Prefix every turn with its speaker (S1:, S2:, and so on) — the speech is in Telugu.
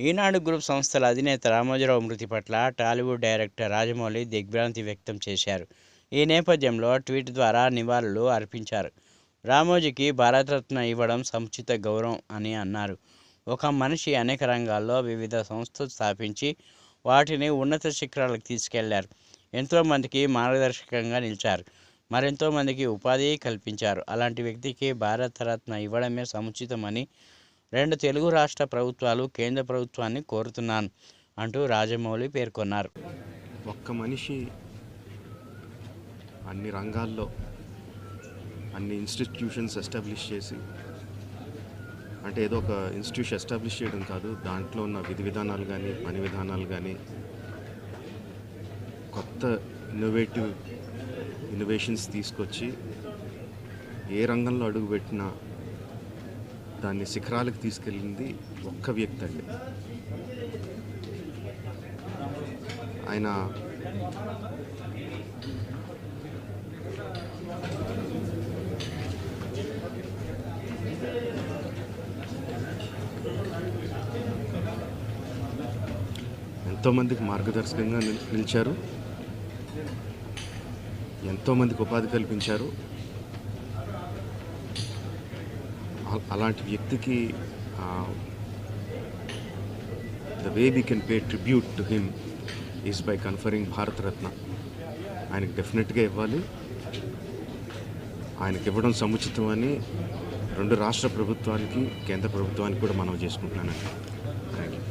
S1: ఈనాడు గ్రూప్ సంస్థల అధినేత రామోజీరావు మృతి పట్ల టాలీవుడ్ డైరెక్టర్ రాజమౌళి దిగ్భ్రాంతి వ్యక్తం చేశారు. ఈ నేపథ్యంలో ట్వీట్ ద్వారా నివాళులు అర్పించారు. రామోజీకి భారతరత్న ఇవ్వడం సముచిత గౌరవం అని అన్నారు. ఒక మనిషి అనేక రంగాల్లో వివిధ సంస్థలు స్థాపించి వాటిని ఉన్నత శిఖరాలకు తీసుకెళ్ళారు. ఎంతోమందికి మార్గదర్శకంగా నిలిచారు. మరెంతోమందికి ఉపాధి కల్పించారు. అలాంటి వ్యక్తికి భారతరత్న ఇవ్వడమే సముచితమని రెండు తెలుగు రాష్ట్ర ప్రభుత్వాలు కేంద్ర ప్రభుత్వాన్ని కోరుతున్నాను అంటూ రాజమౌళి పేర్కొన్నారు.
S2: ఒక్క మనిషి అన్ని రంగాల్లో అన్ని ఇన్స్టిట్యూషన్స్ ఎస్టాబ్లిష్ చేసి అంటే ఏదో ఒక ఇన్స్టిట్యూషన్ ఎస్టాబ్లిష్ చేయడం కాదు దాంట్లో ఉన్న విధి విధానాలు కానీ పని విధానాలు కానీ కొత్త ఇన్నోవేటివ్ ఇన్నోవేషన్స్ తీసుకొచ్చి ఏ రంగంలో అడుగుపెట్టినా దాన్ని శిఖరాలకు తీసుకెళ్ళింది ఒక్క వ్యక్తి అండి. ఆయన ఎంతోమందికి మార్గదర్శకంగా నిలిచారు. ఎంతోమందికి ఉపాధి కల్పించారు. అలాంటి వ్యక్తికి the way we can pay tribute to him is by conferring Bharat Ratna ఆయనకి డెఫినెట్గా ఇవ్వాలి. ఆయనకి ఇవ్వడం సముచితం అని రెండు రాష్ట్ర ప్రభుత్వానికి కేంద్ర ప్రభుత్వానికి కూడా మనం చేసుకుంటున్నానండి.